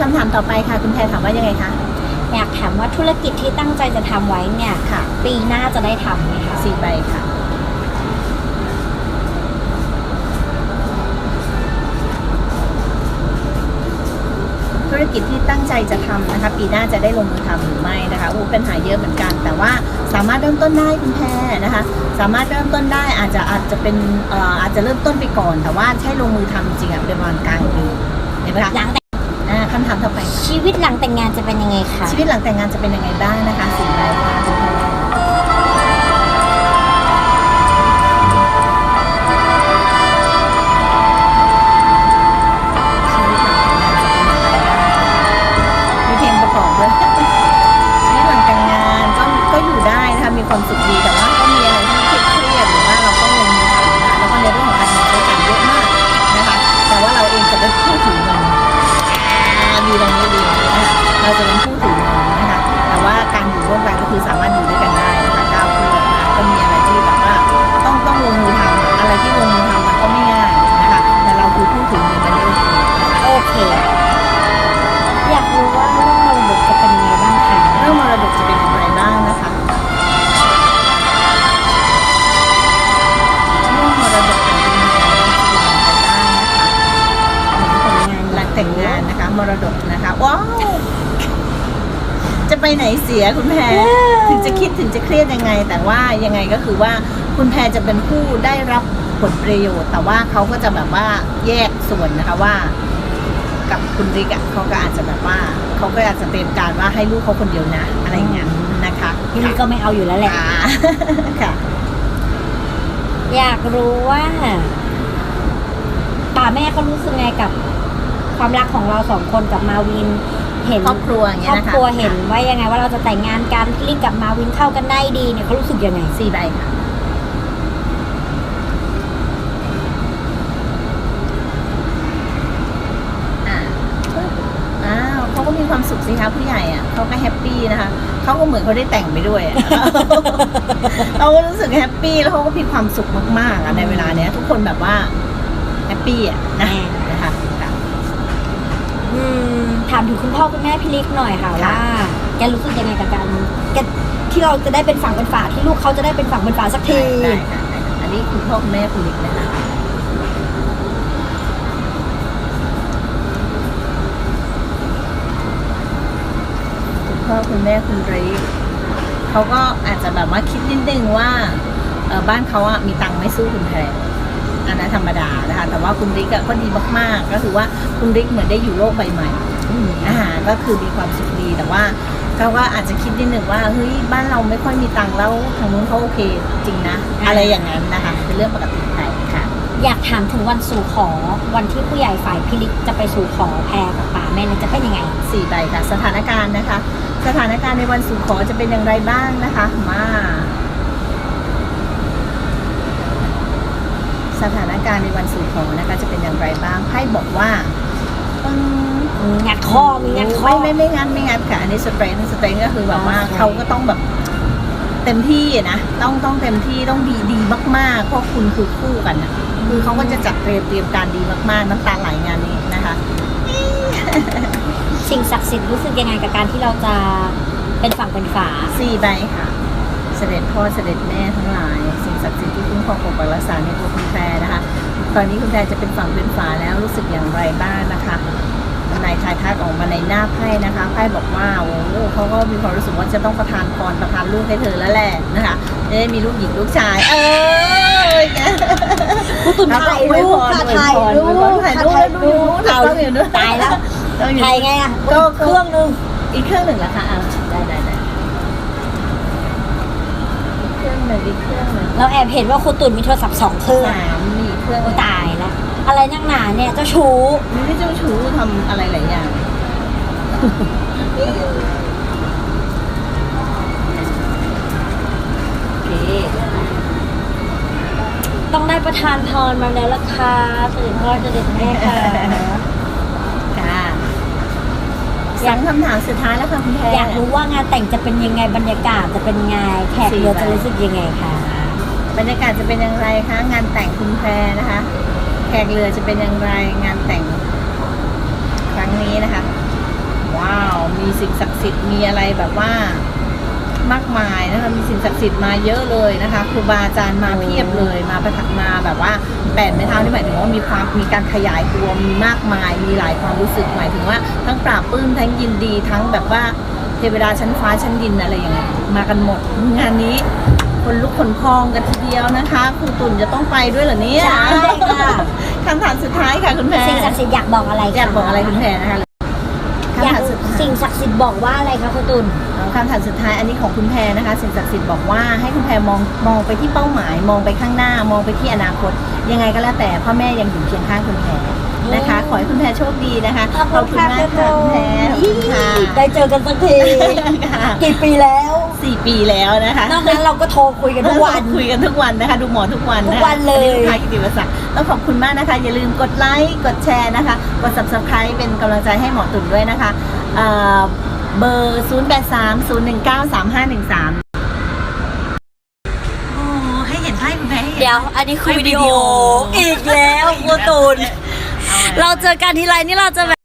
คำถามต่อไปค่ะ คุณแพรถามว่ายังไงคะ อยากถามว่าธุรกิจที่ตั้งใจจะทำไว้เนี่ยค่ะ ปีหน้าจะได้ทำไหมคะสี่ใบค่ะ ธุรกิจที่ตั้งใจจะทำนะคะ ปีหน้าจะได้ลงมือทำหรือไม่นะคะอู้ปัญหาเยอะเหมือนกัน แต่ว่าสามารถเริ่มต้นได้คุณแพรนะคะ สามารถเริ่มต้นได้อาจจะอาจจะเป็นเอ่ออาจจะเริ่มต้นไปก่อน แต่ว่าใช้ลงมือทำจริงๆอะเป็นประมาณกลางปีเห็นไหมคะ หลังแต่งอ่า คำถามต่อไปค่ะชีวิตหลังแต่งงานจะเป็นยังไงคะ ชีวิตหลังแต่งงานจะเป็นยังไงบ้างนะคะสี่ใบค่ะ เราจะเป็นผู้ถือเงินนะคะแต่ว่าการอยู่ร่วมกันก็คือสามารถอยู่ด้วยกันได้นะคะก้าวเพื่อนนะคะก็มีอะไรที่แบบว่าต้องต้องลงมือทำอะไรที่ลงมือทำมันก็ไม่ง่ายนะคะแต่เราคือผู้ถือเงินมันได้โอเคนะคะโอเค อยากรู้ว่าเรื่องมรดกจะเป็นยังไงบ้างคะเรื่องมรดกจะเป็นอย่างไรบ้างนะคะเรื่องมรดกเป็นย่างไงจะเป็นอย่างได้นะคะงานแต่งงานนะคะมรดกนะ ไปไหนเสียคุณแพรถึงจะคิดถึงจะเครียดยังไง แต่ว่ายังไงก็คือว่าคุณแพรจะเป็นผู้ได้รับผลประโยชน์ แต่ว่าเขาก็จะแบบว่าแยกส่วนนะคะว่า กับคุณริกอะเขาก็อาจจะแบบว่าเขาก็อาจจะเตรียมการว่าให้ลูกเขาคนเดียวนะ อะไรอย่างเงี้ยนะคะพี่ลีก็ไม่เอาอยู่แล้วแหละอ่าค่ะอยากรู้ว่าป่าแม่เขารู้สึกไงกับความรักของเราสองคนกับมาวิน เห็นครอบครัวอย่างคเงี้รยอบนะคะครัวเห็นว่ายังไงว่าเราจะแต่งงานกันพี่ลิกกับมาวินเข้ากันได้ดีเนี่ยเขารู้สึกยังไงสี่ใบค่ะอ่าอ้าวเขาก็มีความสุขสิคะผู้ใหญ่อะเขาก็แฮปปี้นะคะเขาก็เหมือนเขาได้แต่งไปด้วยอะเราก็รู้สึกแฮปปี้แล้วเขาก็มีความสุขมากๆอะในเวลาเนี้ย ทุกคนแบบว่าแฮปปี้อะนะอืมนะคะค่ะ อืมถามถึงคุณพ่อคุณแม่พี่ลิกหน่อยค่ะค่ะว่าแกรู้สึกยังไงกับการแกที่เราจะได้เป็นฝั่งเป็นฝาที่ลูกเขาจะได้เป็นฝั่งเป็นฝาสักที ได้ค่ะได้ค่ะอันนี้คุณพ่อคุณแม่คุณลิกนะคะคุณพ่อคุณแม่คุณริกเขาก็อาจจะแบบว่าคิดนิดนึงว่าเอ่อบ้านเขาอะมีตังค์ไม่สู้คุณแพร อันนั้นธรรมดานะคะแต่ว่าคุณริกอะก็ดีมากๆ ก็คือว่าคุณริกเหมือนได้อยู่โลกใบใหม่อืมอาหารก็คือมีความสุขดีแต่ว่าเขาก็อาจจะคิดนิดหนึ่งว่าเฮ้ยบ้านเราไม่ค่อยมีตังค์แล้วทางนู้นเขาโอเคจริงนะ อะไรอย่างนั้นนะคะเป็นเรื่องปกติไปค่ะ อยากถามถึงวันสู่ขอวันที่ผู้ใหญ่ฝ่ายพี่ลิกจะไปสู่ขอแพรกับป่าแม่เนี่ยจะเป็นยังไงสี่ใบค่ะ สถานการณ์นะคะ สถานการณ์ในวันสู่ขอจะเป็นอย่างไรบ้างนะคะ มา สถานการณ์ในวันสู่ขอนะคะจะเป็นอย่างไรบ้างไพ่บอกว่าอืมงัดข้อมีงัดข้อไม่ไม่ไม่งันไม่งันค่ะอันนี้สเตรนสเตรนก็คือแบบว่าโอเคเขาก็ต้องแบบเต็มที่อะนะต้องต้องเต็มที่ต้องดีดีมากๆเพราะคุณคือคู่กันนะคือเขาก็จะจัดเตรียมเตรียมการดีมากๆน้ำตาไหลงานนี้นะคะ สิ่งศักดิ์สิทธิ์รู้สึกยังไงกับการที่เราจะเป็นฝั่งเป็นฝาสี่ใบค่ะ เสด็จพ่อเสด็จแม่ทั้งหลาย สิ่งศักดิ์สิทธิ์ที่คุ้มครองปกปักรักษาในตัวคุณแพรนะคะ ตอนนี้คุณแพรจะเป็นฝั่งเป็นฝาแล้วรู้สึกอย่างไรบ้างนะคะนายทายทักออกมาในหน้าไพ่นะคะไพ่บอกว่าโอ้โหเขาก็มีความรู้สึกว่าจะต้องประทานพรประทานลูกให้เธอแล้วแหละนะคะจะได้มีลูกหญิงลูกชาย เอออย่างเงี้ยผู้ตุนถ่ายรูปค่ะถ่ายรูปถ่ายรูปแล้วดูอยู่นู้นเอาต้องอยู่นู้นตายแล้วต้องอยู่ถ่ายนู้นไงอะก็เครื่องหนึงอีกเครื่องหนึ่งเหรอคะอ่าได้ได้ได้อีกเครื่องหนึ่งอีกเครื่องหนึ่ง เราแอบเห็นว่าคุณตุนมีโทรศัพท์สองเครื่องสามมีอีกเครื่องโอ้ตายแล้ว อะไรนักหนาเนี่ยเจ้าชู้มีไม่เจ้าชู้ทำอะไรหลายอย่าง โอเคต้องได้ประทานพรมาแล้วล่ะค่ะเสด็จพ่อเสด็จแม่ค่ะค่ะสองคำถามสุดท้ายแล้วค่ะคุณแพร อยากรู้ว่างานแต่งจะเป็นยังไงบรรยากาศจะเป็นไงแขกเรือจะรู้สึกยังไงคะ บรรยากาศจะเป็นอย่างไรคะ งานแต่งคุณแพรนะคะ แขกเรือจะเป็นอย่างไรงานแต่งครั้งนี้นะคะ ว้าวมีสิ่งศักดิ์สิทธิ์มีอะไรแบบว่ามากมายนะคะมีสิ่งศักดิ์สิทธิ์มาเยอะเลยนะคะครูบาอาจารย์มาเพียบเลยมาประทับมาแบบว่าแปดไม้เท้านี่หมายถึงว่ามีความมีการขยายตัวมีมากมาย มีหลายความรู้สึกหมายถึงว่า ทั้งปราบปลื้มทั้งยินดีทั้งแบบว่า ทวดาชั้นฟ้าชั้นดินอะไรอย่างเงี้ยมากันหมด งานนี้ คนลุกขนพองกันทีเดียวนะคะครูตุ่นจะต้องไปด้วยเหรอเนี่ยใช่ค่ะ คำถามสุดท้ายค่ะคุณแพรสิ่งศักดิ์สิทธิ์อยากบอกอะไรอยากบอกอะไรคุณแพรนะคะ อยาก คำถาม สุดท้ายสิ่งศักดิ์สิทธิ์บอกว่าอะไรคะคุณตุลคำถามสุดท้ายอันนี้ของคุณแพรนะคะ สิ่งศักดิ์สิทธิ์บอกว่าให้คุณแพรมองมองไปที่เป้าหมาย มองไปข้างหน้ามองไปที่อนาคต ยังไงก็แล้วแต่พ่อแม่ยังอยู่เคียงข้างคุณแพรนะคะ ขอให้คุณแพรโชคดีนะคะมากค่ะคุณแพรขอบคุณค่ะได้เจอกันสักทีค่ะกี่ปีแล้วสี่ปีแล้วนะคะนอกนั้นเราก็โทรคุยกันทุกวันคุยกันทุกวันนะคะ ดูหมอทุกวันนะคะทุกวันเลยอัลูกค้ากิติวศักดิ์ต้องขอบคุณมากนะคะ อย่าลืมกดไลค์กดแชร์นะคะกด subscribe เป็นกำลังใจให้หมอตุ่นด้วยนะคะ เอ่อเบอร์ 0 8 3 0 1 9 3 5 1 3 โอ้ให้เห็นไพ่คุณแม่ให้เห็น เดี๋ยว อันนี้คือให้วิดีโอวิดีโออีกแล้วคุณตุลเราเจอกันทีไรนี่เราจะแบบ